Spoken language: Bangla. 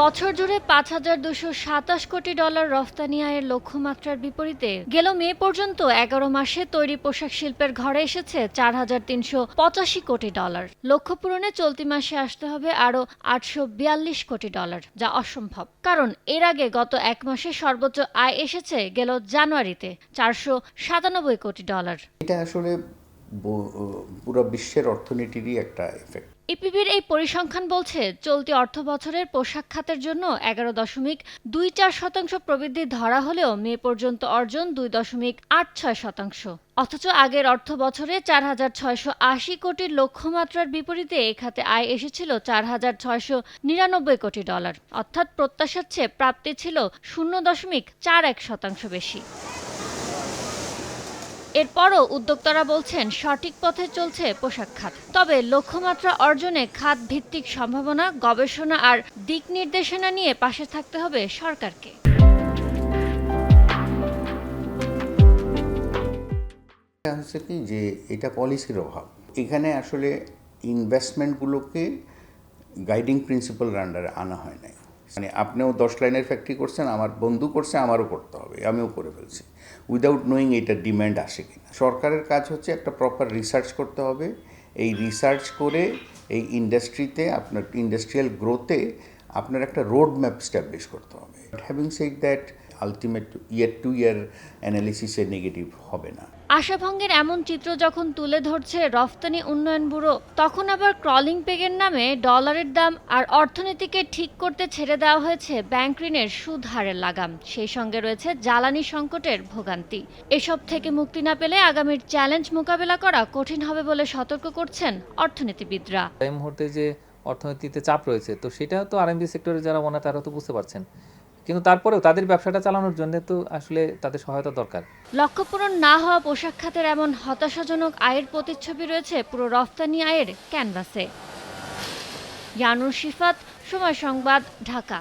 বছর জুড়ে পাঁচ হাজার দুশো সাতাশ কোটি ডলার রফতানি আয়ের লক্ষ্যমাত্রার বিপরীতে গেল মে পর্যন্ত এগারো মাসে তৈরি পোশাক শিল্পের ঘরে এসেছে চার হাজার তিনশো পঁচাশি কোটি ডলার। লক্ষ্য পূরণে চলতি মাসে আসতে হবে আরও আটশো বিয়াল্লিশ কোটি ডলার, যা অসম্ভব। কারণ এর আগে গত এক মাসে সর্বোচ্চ আয় এসেছে গেল জানুয়ারিতে চারশো সাতানব্বই কোটি ডলার। এটা আসলে পুরো বিশ্বের অর্থনীতিরই একটা এফেক্ট ইপিবির এই পরিসংখ্যান বলছে, চলতি অর্থ বছরের পোশাক খাতের জন্য এগারো দশমিক দুই চার শতাংশ প্রবৃদ্ধি ধরা হলেও মে পর্যন্ত অর্জন দুই দশমিক আট ছয় শতাংশ। অথচ আগের অর্থ বছরে চার হাজার ছয়শো আশি কোটির লক্ষ্যমাত্রার বিপরীতে এ খাতে আয় এসেছিল চার হাজার ছয়শো নিরানব্বই কোটি ডলার। অর্থাৎ প্রত্যাশার চেয়ে প্রাপ্তি ছিল শূন্য দশমিক চার এক শতাংশ বেশি। এরপরও উদ্যোক্তারা বলছেন, সঠিক পথে চলছে পোশাক খাত। তবে লক্ষ্যমাত্রা অর্জনে খাত ভিত্তিক সম্ভাবনা, গবেষণা আর দিক নির্দেশনা নিয়ে পাশে থাকতে হবে সরকারকে। হচ্ছে কি? যে এটা পলিসির অভাব। এখানে আসলে ইনভেস্টমেন্টগুলোকে গাইডিং প্রিন্সিপাল আন্ডারে আনা হয় নাই। মানে আপনিও দশ লাইনের ফ্যাক্টরি করছেন, আমার বন্ধু করছে, আমারও করতে হবে, আমিও করে ফেলছি। উইদাউট নোয়িং এটা ডিম্যান্ড আসে কিনা। সরকারের কাজ হচ্ছে একটা প্রপার রিসার্চ করতে হবে। এই রিসার্চ করে এই ইন্ডাস্ট্রিতে আপনার ইন্ডাস্ট্রিয়াল গ্রোথে আপনার একটা রোড ম্যাপ স্ট্যাবলিশ করতে হবে। Having said that ultimate year to year অ্যানালিসিসে negative হবে না। আশাভঙ্গের এমন চিত্র যখন তুলে ধরছে রফতানি উন্নয়ন ব্যুরো তখন আবার ক্রলিং পেগের নামে ডলারের দাম আর অর্থনীতিকে ঠিক করতে ছেড়ে দেওয়া হয়েছে ব্যাংক ঋণের সুদ হারের লাগাম। সেই সঙ্গে রয়েছে জ্বালানি সংকটের ভোগান্তি। এসব থেকে মুক্তি না পেলে আগামীর চ্যালেঞ্জ মোকাবেলা করা কঠিন হবে বলে সতর্ক করছেন অর্থনীতিবিদরা। এই মুহূর্তে যে অর্থনীতিতে চাপ রয়েছে তো সেটা তো আরএমবি সেক্টরে যারা মনে তারা তো বুঝতে পারছেন। কিন্তু তারপরেও তাদের ব্যবসাটা চালানোর জন্য তো আসলে তাদের সহায়তা দরকার। লক্ষ্য পূরণ না হওয়া পোশাক খাতের এমন হতাশাজনক আয়ের প্রতিচ্ছবি রয়েছে পুরো রফতানি আয়ের ক্যানভাসে। ইয়ানুর শিফাত, সময় সংবাদ, ঢাকা।